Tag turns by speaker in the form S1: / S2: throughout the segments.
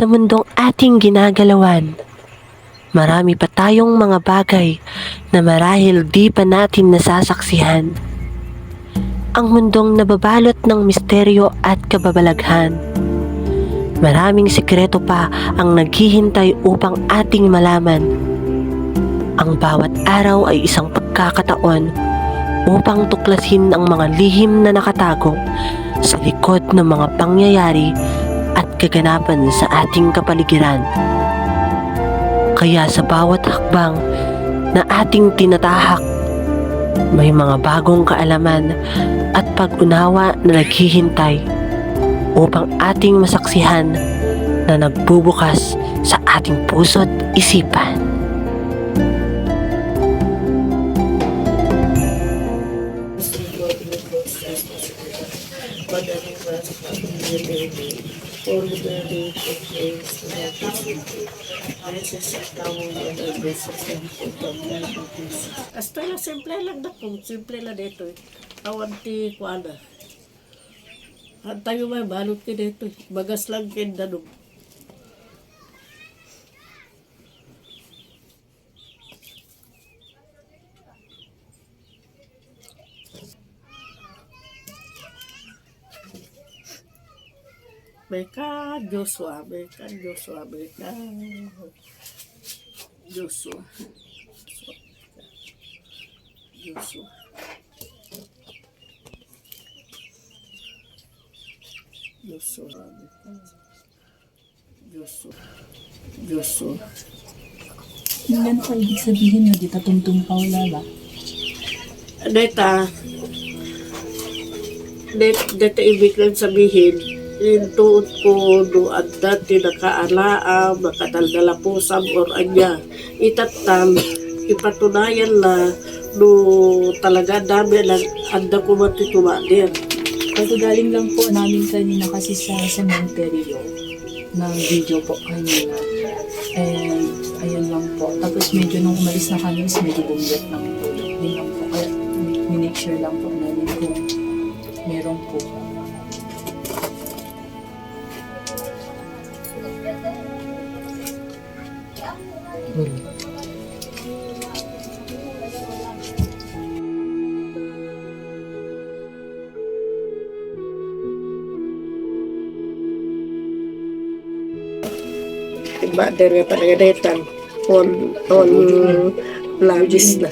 S1: Sa mundong ating ginagalawan, marami pa tayong mga bagay na marahil di pa natin nasasaksihan. Ang mundong nababalot ng misteryo at kababalaghan. Maraming sikreto pa ang naghihintay upang ating malaman. Ang bawat araw ay isang pagkakataon upang tuklasin ang mga lihim na nakatago sa likod ng mga pangyayari kaganapan sa ating kapaligiran. Kaya sa bawat hakbang na ating tinatahak, may mga bagong kaalaman at pag-unawa na naghihintay upang ating masaksihan na nagbubukas sa ating puso't isipan.
S2: Hasta lang, simple lang na kung simple lang dito eh. Awan ti kuana. Ang tayo may balot ki dito eh. Bagas lang kin danog. Beka Joshua, Beka Joshua, Beka Joshua. Joshua. Joshua. Joshua. Joshua.
S3: Yan po ibig sabihin na di tatuntong paulala.
S2: Deta, det, deta ibig lang sabihin, Intuot ko do at dati nakaalaam, nakadaldala pusam or anya. Itatam, ipatunayan la no talaga dami lang anda ko matitumadir.
S3: Pagkagaling lang po namin kanina kasi sa cementerio ng video po kanina. And ayun lang po. Tapos medyo nung umalis na kami, medyo bumiyat ng tulog. Yun lang po. Kaya minake sure lang po namin kung meron po.
S2: Mother nga talaga detan on on lagis na.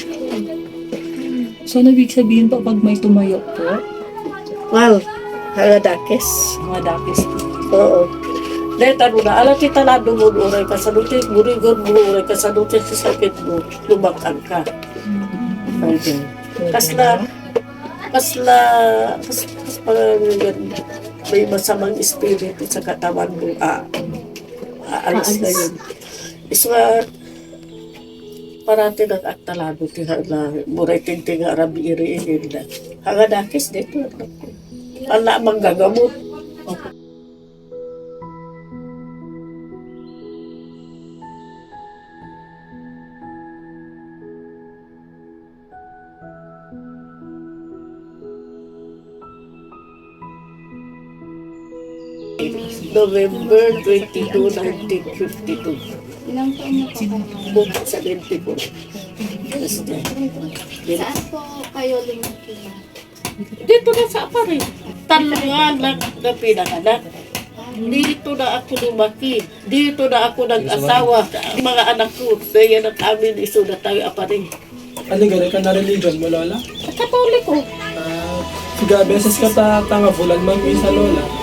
S3: So, nabig sabihin po pag may tumayo po,
S2: Well, hagadakis.
S3: mga dakis po.
S2: Oo. Detan mo na, alam kita na dumuduray ka sa dutin, burigor bumuray ka sa dutin sa sakit mo, lumakang ka. Okay. Kasla, kasla, kas, kas pa yun, may masamang espiritu sa katawan mo, ah, aalis na yun. Iswa, parati nag-aktalado ti na muray tinting arabi iri na. Hagadakis dito. Ala mang gagamot. November 22, 1952.
S4: Ilang taon na po kayo?
S2: 74. Tapos na.
S4: Saan po kayo lumaki?
S2: Dito na sa aparin. Tatlong anak na pinanganak. Dito na ako lumaki. Dito na ako nag-asawa. Mga anak ko, kaya na amin iso na tayo aparin.
S5: Ano gano'n ka na religion mo, Lola?
S2: Katoliko.
S5: Ah, siga, beses ka ta tanga bulan man sa Lola.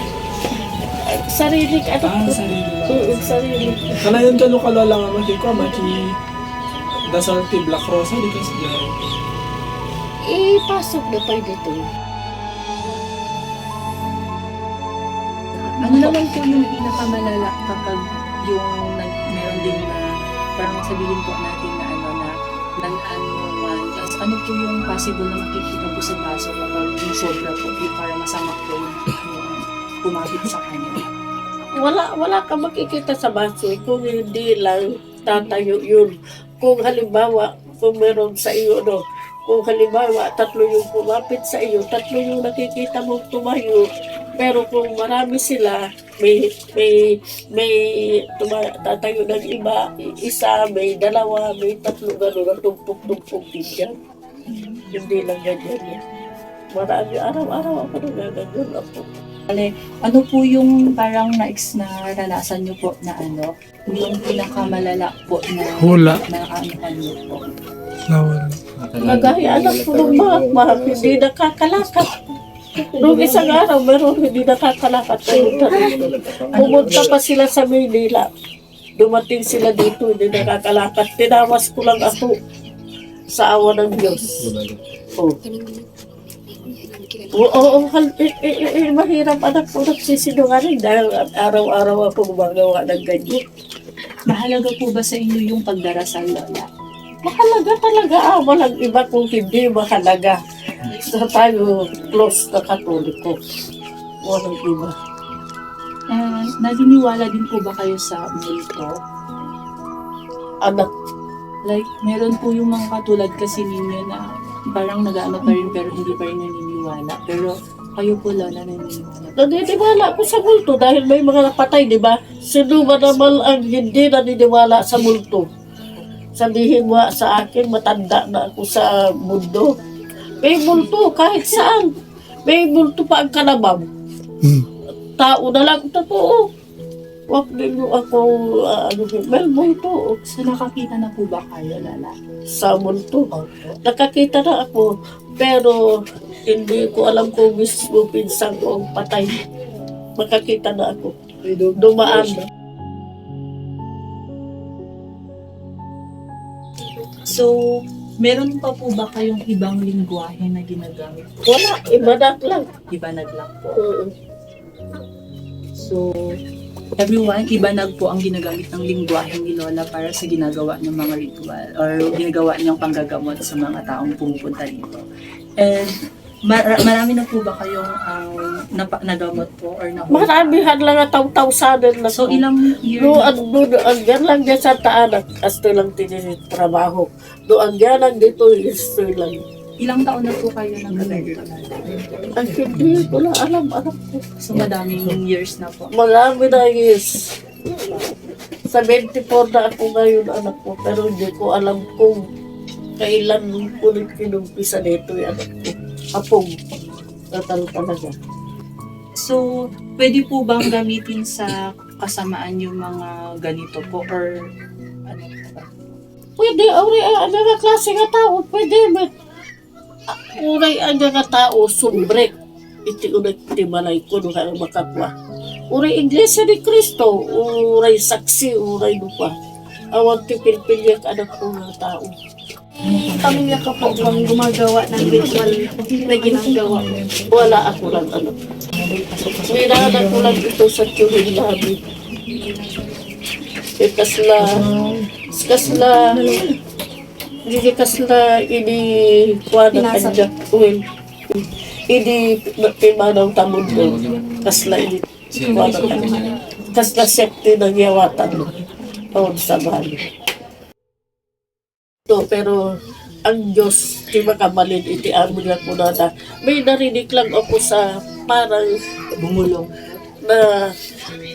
S2: Sarili ka
S5: Ah,
S2: anak ko.
S5: sarili lang.
S2: Oo, sarili.
S5: Kanayon ka ka Lola nga mati ko, mati dasal ti Black Rosa, di ka siya.
S2: Ipasok na tayo dito.
S3: Ano naman po yung pinakamalala kapag yung nag, meron din na parang sabihin po natin na ano na nag-anuman. Tapos ano po yung possible na makikita po sa baso kapag yung sobra po, yung para masama po yung, yung kumapit sa kanya.
S2: Wala, wala ka makikita sa baso eh, kung hindi lang tatayo yun. Kung halimbawa, kung meron sa iyo, no, kung halimbawa, tatlo yung kumapit sa iyo, tatlo yung nakikita mong tumayo, Pero kung marami sila, may may may tuma, tatayo ng iba, isa, may dalawa, may tatlo, gano'n, tumpok-tumpok din yan. Hindi lang ganyan yan. Marami, araw-araw ako nagaganyan ako.
S3: Ano po yung parang na-ex na naranasan niyo po na ano, yung pinakamalala po na
S5: Hula.
S3: na ano po?
S5: Nawala.
S2: Kagaya anak ko ng mga mahal, hindi nakakalakat. Noong isang araw, meron hindi nakakalakat. Pumunta dito. Pumunta pa sila sa Maynila. Dumating sila dito, hindi nakakalakat. Tinawas ko lang ako sa awa ng Diyos. Oh. Oo, oo, hal- eh, eh, eh, mahirap anak ko nagsisinungaling dahil araw-araw ako gumagawa ng ganyan.
S3: Mahalaga po ba sa inyo yung pagdarasal, Lola?
S2: Mahalaga talaga, ah, walang iba kung hindi mahalaga. Sa tayo close na katoliko. Walang iba.
S3: Uh, naniniwala din po ba kayo sa multo?
S2: Anak,
S3: Like, meron po yung mga katulad kasi ninyo na parang nag-ano pa rin pero hindi pa rin naniniwala. Pero kayo po, Lola, naniniwala.
S2: naniniwala ako sa multo dahil may mga napatay, di ba? Sino ba naman ang hindi naniniwala sa multo? Sabihin mo sa akin, matanda na ako sa mundo. May multo kahit saan. May multo pa ang kanabam. Tao na lang, totoo. Huwag ninyo ako, ah, ano, may multo
S3: So, nakakita na po ba kayo, Lola?
S2: sa multo. Nakakita na ako, pero hindi ko alam kung mismo pinsan ko ang patay. Makakita na ako. Dumaan.
S3: So, meron pa po ba kayong ibang lingwahe na ginagamit?
S2: Wala, ibadat lang.
S3: Ibanag lang po.
S2: Oo.
S3: So, everyone, ibanag po ang ginagamit ng lingwahe ni Lola para sa ginagawa ng mga ritual or ginagawa niyang panggagamot sa mga taong pumupunta dito. And mar- marami na po ba kayong ang napa- nagamot po or na
S2: Maramihan lang at taw-tawsanan na
S3: So, ilang year
S2: Do
S3: na
S2: ang do ang yan lang dyan sa taanak, asto lang tinitrabaho. Do ang yan lang dito, isto lang.
S3: Ilang taon na po kayo nag-ganito?
S2: Ang hindi ko na alam, alam ko.
S3: So, madaming years na po.
S2: Marami na yes. Sa 24 na ako ngayon, anak ko, pero hindi ko alam kung kailan ko rin kinumpisa nito yung anak ko. Apong. Tatal talaga.
S3: So, pwede po bang gamitin sa kasamaan yung mga ganito po or ano po ba?
S2: Pwede, uri, ang mga klase nga tao, pwede, but uray ang mga tao, sumbrek. Iti unay timalay ko, nung kaya makakwa. Uray Iglesia ni Cristo, uray saksi, uray lupa. Awan ti pilpilyak anak ko ng tao.
S4: Pamilya ko po bang gumagawa ng ritual na ginagawa.
S2: Wala ako lang ano. Minana ko lang ito sa tiyuhin namin. Eh, kasla, kasla, hindi kasla, ini, kuha na kanya, well, ini, pimanaw tamod ko, kasla, ini, kuha na kanya, kasla sekti ng yawatan. Mo, taon sa bali. To, pero, ang Diyos, di makamalin, iti amo niya ko na na, may narinig lang ako sa parang
S3: Bumulong.
S2: na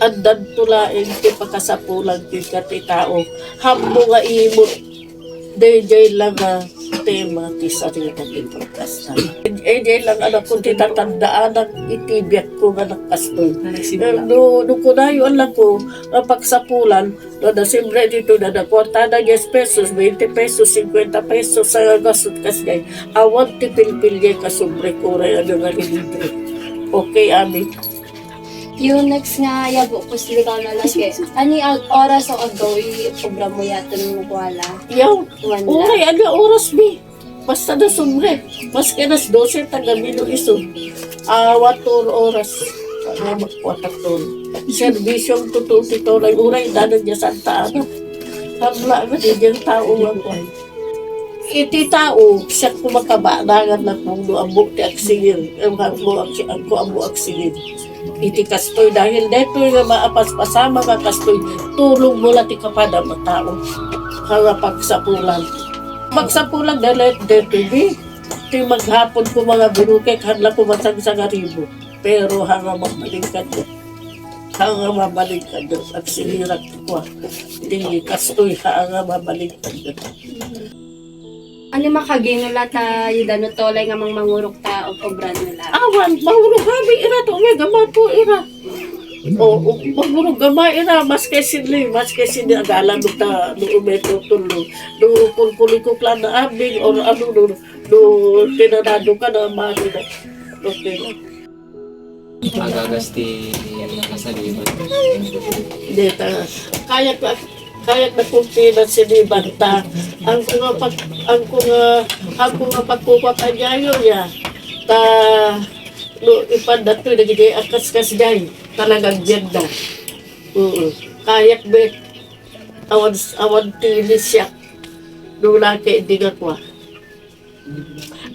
S2: andan tulaing ti pakasapulan ti kati tao. Hammo nga imot DJ lang nga tema ti sarita ti protesta DJ lang anak ko ti tatandaan ang itibyak ko nga nakastoy
S3: Na
S2: no no ko na yun lang ko ang pagsapulan no na simbre dito na na kwarta na 10 pesos 20 pesos 50 pesos sa gasot kasgay awan ti pilpilye kasumbre ko rin ano nga libre okay ami
S4: Yung next nga yabo ko sila ka na lagi. Ani ang oras o agawi obra mo yato ng wala.
S2: yaw
S4: Wala.
S2: Uray, ano oras bi? Basta na sumre. Mas kanas 12 taga mino iso. Ah, wator oras. Ano magkwatatol. Serbisyong tututi to lang. Uray, danan niya Santa Ana. Hamla nga din yung tao nga ko. Iti tao, siya kumakabanangan na kung do ang bukti aksigil. Ang mo ang ko ang aksingil. Iti kastoy dahil dito nga maapas pasama ka kastoy tulong mo lati kapada mga tao harapag sa pulang. Magsapulang dahil dito bi. Iti maghapon ko mga burukek, hadla ko matang sa garibo. Pero hanga mabalik ka doon. Hanga mabalik ka doon. At sinirat ko. Hindi kastoy hanga mabalik ka
S4: Ano makaginula ta yidano tolay nga mang mangurok ta o obra nila.
S2: Awan, mahurog kami ira to. May gaman po ira. O, o, mahurog gamay ira. Mas kay sinli. Mas kay sinli. Agala mo ta. No umeto tulo. No kulkuli ko plan na abing. Or ano no. No tinanado ka na mali na. No tinanado.
S6: agagasti kasaliban.
S2: Dita, kaya ka kaya na kumpi na sinibanta. Ang ko nga pag ang ko nga ang ko nga pagkuha kanyayo ya. Ta no ipanda to nagigay akas kas day talagang genda. Oo. Kayak be awan awan tili siya. No laki hindi nga kwa.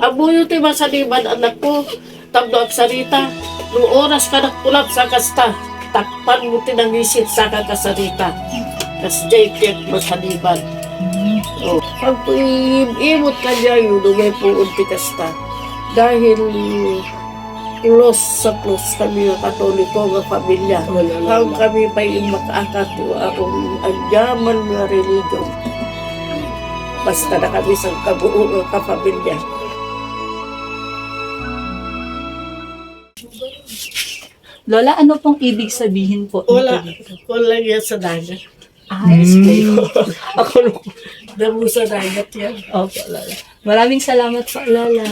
S2: Ang buyo ti masaliban anak ko. Tablo ang sarita. No oras ka nagpulap sa kasta. Takpan mo tinangisit sa kakasarita. Kas jacket masaliban. Oh. Pag imot ka niya yun, may puun ti kasta. Dahil close sa close kami ng katoliko nga pamilya. Ang kami may makaakat akong agyaman nga religion. Basta na kami sa kabuo nga kapamilya.
S3: Lola, ano pong ibig sabihin po?
S2: Wala. Wala yan sa dagat.
S3: Ah, explain.
S2: Ako nung damo sa dagat yan.
S3: Opo, Lola. Maraming salamat po, Lola.